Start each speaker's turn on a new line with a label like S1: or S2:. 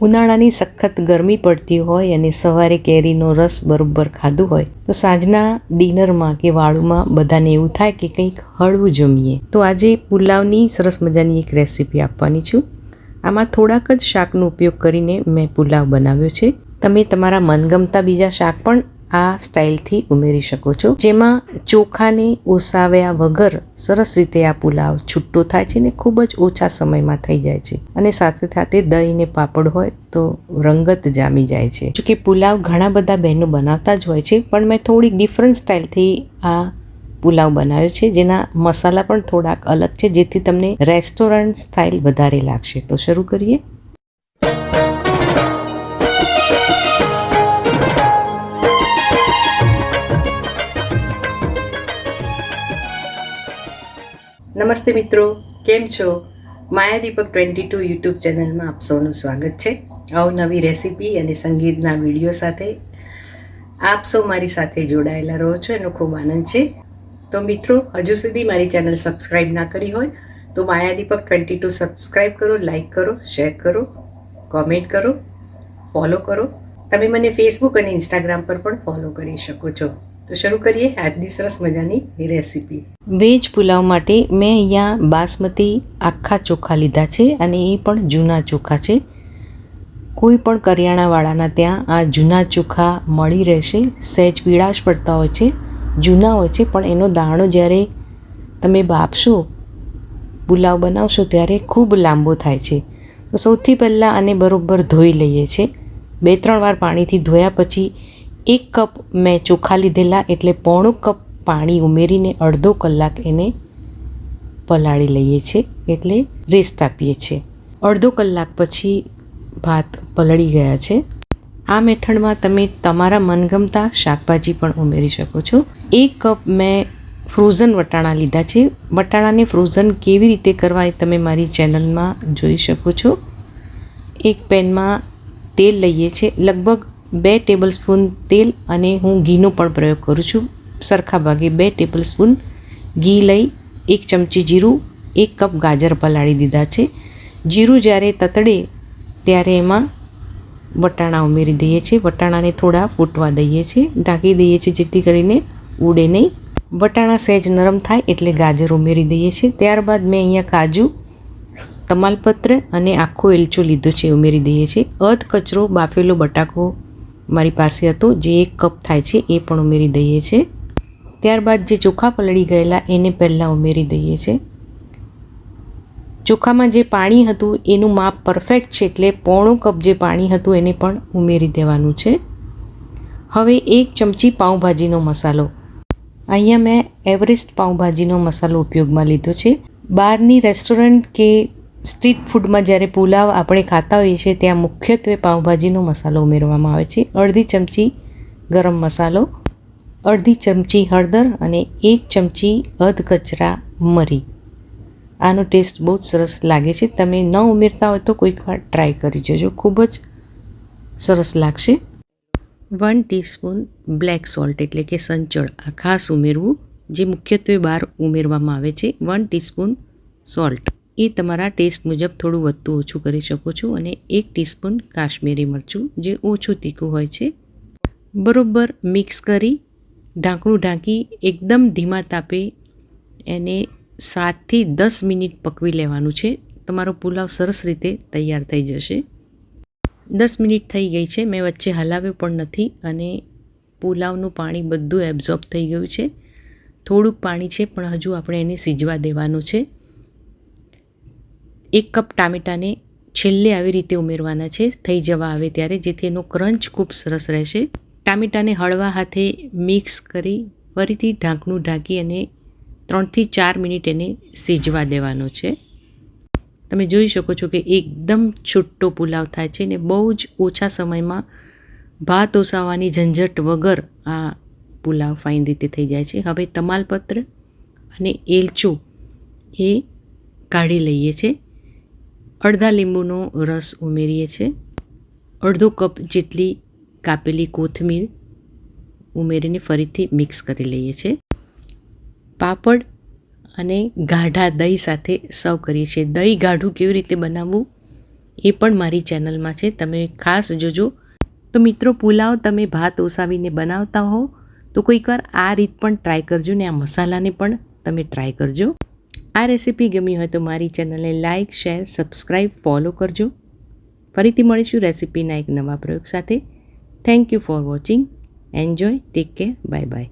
S1: ઉનાળાની સખત ગરમી પડતી હોય અને સવારે કેરીનો રસ બરોબર ખાધું હોય, તો સાંજના ડિનરમાં કે વાળુમાં બધાને એવું થાય કે કંઈક હળવું જમીએ. તો આજે પુલાવની સરસ મજાની એક રેસીપી આપવાની છું. આમાં થોડાક જ શાકનો ઉપયોગ કરીને મેં પુલાવ બનાવ્યો છે. તમે તમારા મનગમતા બીજા શાક પણ આ સ્ટાઇલથી ઉમેરી શકો છો. જેમાં ચોખાને ઓસાવ્યા વગર સરસ રીતે આ પુલાવ છૂટો થાય છે ને ખૂબ જ ઓછા સમયમાં થઈ જાય છે. અને સાથે સાથે દહીં ને પાપડ હોય તો રંગત જામી જાય છે. જોકે પુલાવ ઘણા બધા બહેનો બનાવતા જ હોય છે, પણ મેં થોડીક ડિફરન્ટ સ્ટાઇલથી આ પુલાવ બનાવ્યો છે. જેના મસાલા પણ થોડાક અલગ છે, જેથી તમને રેસ્ટોરન્ટ સ્ટાઇલ વધારે લાગશે. તો શરૂ કરીએ. નમસ્તે મિત્રો, કેમ છો? Maya Deepak twenty two YouTube ચેનલમાં આપ સૌનું સ્વાગત છે. અવનવી રેસીપી અને સંગીતના વીડિયો સાથે આપ સૌ મારી સાથે જોડાયેલા રહો છો, એનો ખૂબ આનંદ છે. તો મિત્રો, હજુ સુધી મારી ચેનલ સબસ્ક્રાઈબ ના કરી હોય, તો Maya Deepak twenty two subscribe કરો, લાઇક કરો, શેર કરો, કોમેન્ટ કરો, ફોલો કરો. તમે મને ફેસબુક અને ઇન્સ્ટાગ્રામ પર પણ ફોલો કરી શકો છો. તો શરૂ કરીએ આજની સરસ મજાની રેસીપી. વેજ પુલાવ માટે મેં અહીંયા બાસમતી આખા ચોખા લીધા છે અને એ પણ જૂના ચોખા છે. કોઈ પણ કરિયાણાવાળાના ત્યાં આ જૂના ચોખા મળી રહેશે. સહેજ પીળાશ પડતા હોય છે, જૂના હોય છે, પણ એનો દાણો જ્યારે તમે બાફશો, પુલાવ બનાવશો ત્યારે ખૂબ લાંબો થાય છે. તો સૌથી પહેલાં આને બરાબર ધોઈ લઈએ છીએ બે ત્રણ વાર પાણીથી ધોયા પછી એક કપ મેં ચોખા લીધેલા એટલે પોણું કપ પાણી ઉમેરીને અડધો કલાક એને પલાળી લઈએ છીએ એટલે રેસ્ટ આપીએ છીએ. અડધો કલાક પછી ભાત પલળી ગયા છે. આ મેથડમાં તમે તમારા મનગમતા શાકભાજી પણ ઉમેરી શકો છો. એક કપ મેં ફ્રોઝન વટાણા લીધા છે. વટાણાને ફ્રોઝન કેવી રીતે કરવા એ તમે મારી ચેનલમાં જોઈ શકો છો. એક પેનમાં તેલ લઈએ છીએ. લગભગ બે ટેબલ સ્પૂન તેલ અને હું ઘીનો પણ પ્રયોગ કરું છું. સરખા ભાગે બે ટેબલ સ્પૂન ઘી લઈ, એક ચમચી જીરું, એક કપ ગાજર પલાળી દીધા છે. જીરું જ્યારે તતડે ત્યારે એમાં વટાણા ઉમેરી દઈએ છીએ. વટાણાને થોડા ફૂટવા દઈએ છીએ. ઢાંકી દઈએ છીએ જેથી કરીને ઉડે નહીં. વટાણા સહેજ નરમ થાય એટલે ગાજર ઉમેરી દઈએ છીએ. ત્યારબાદ મેં અહીંયા કાજુ, તમાલપત્ર અને આખો એલચો લીધો છે ઉમેરી દઈએ છીએ. અધ કચરો બાફેલો બટાકો મારી પાસે હતો, જે એક કપ થાય છે, એ પણ ઉમેરી દઈએ છીએ ત્યારબાદ જે ચોખા પલળી ગયેલા, એને પહેલાં ઉમેરી દઈએ છીએ ચોખામાં જે પાણી હતું, એનું માપ પરફેક્ટ છે, એટલે પોણું કપ જે પાણી હતું, એને પણ ઉમેરી દેવાનું છે. હવે એક ચમચી પાઉંભાજીનો મસાલો. અહીંયા મેં એવરેસ્ટ પાઉંભાજીનો મસાલો ઉપયોગમાં લીધો છે. બહારની રેસ્ટોરન્ટ કે સ્ટ્રીટ ફૂડમાં જ્યારે પુલાવ આપણે ખાતા હોઈએ છીએ, ત્યાં મુખ્યત્વે પાઉંભાજીનો મસાલો ઉમેરવામાં આવે છે. અડધી ચમચી ગરમ મસાલો, અડધી ચમચી હળદર અને એક ચમચી અધ કચરા મરી. આનો ટેસ્ટ બહુ જ સરસ લાગે છે. તમે ન ઉમેરતા હોય તો કોઈક વાર ટ્રાય કરી જજો. ખૂબ જ સરસ લાગશે. વન ટીસ્પૂન બ્લેક સોલ્ટ એટલે કે સંચળ આ ખાસ ઉમેરવું, જે મુખ્યત્વે બહાર ઉમેરવામાં આવે છે. One teaspoon salt. એ તમારા ટેસ્ટ મુજબ થોડું વધતું ઓછું કરી શકો છો અને એક ટીસ્પૂન કાશ્મીરી મરચું, જે ઓછું તીખું હોય છે. બરોબર મિક્સ કરી ઢાંકણું ઢાંકી એકદમ ધીમા તાપે એને સાતથી દસ મિનિટ પકવી લેવાનું છે. તમારો પુલાવ સરસ રીતે તૈયાર થઈ જશે. દસ મિનિટ થઈ ગઈ છે. મેં વચ્ચે હલાવ્યો પણ નથી અને પુલાવનું પાણી બધું એબ્ઝોર્બ થઈ ગયું છે. થોડુંક પાણી છે પણ હજુ આપણે એને સીજવા દેવાનું છે. એક કપ ટામેટાને છેલ્લે આવી રીતે ઉમેરવાના છે, થઈ જવા આવે ત્યારે, જેથી એનો ક્રંચ ખૂબ સરસ રહેશે. ટામેટાને હળવા હાથે મિક્સ કરી ફરીથી ઢાંકણું ઢાંકી અને ત્રણથી ચાર મિનિટ એને સીજવા દેવાનો છે. તમે જોઈ શકો છો કે એકદમ છૂટો પુલાવ થાય છે ને બહુ જ ઓછા સમયમાં ભાત ઓસાવાની ઝંઝટ વગર આ પુલાવ ફાઇન રીતે થઈ જાય છે. હવે તમાલપત્ર અને એલચો એ કાઢી લઈએ છીએ અડધા લીંબુનો રસ ઉમેરીએ છીએ અડધો કપ જેટલી કાપેલી કોથમીર ઉમેરીને ફરીથી મિક્સ કરી લઈએ છીએ પાપડ અને ગાઢા દહીં સાથે સર્વ કરીએ છીએ. દહીં ગાઢું કેવી રીતે બનાવવું એ પણ મારી ચેનલમાં છે. તમે ખાસ જોજો. તો મિત્રો, પુલાવ તમે ભાત ઓસાવીને બનાવતા હો તો કોઈકવાર આ રીત પણ ટ્રાય કરજો ને આ મસાલાને પણ તમે ટ્રાય કરજો. આ રેસીપી ગમી હોય તો મારી ચેનલને લાઇક શેર સબસ્ક્રાઈબ ફોલો કરજો. ફરીથી મળીશું રેસીપીના એક નવા પ્રયોગ સાથે. Thank you for watching enjoy take care bye bye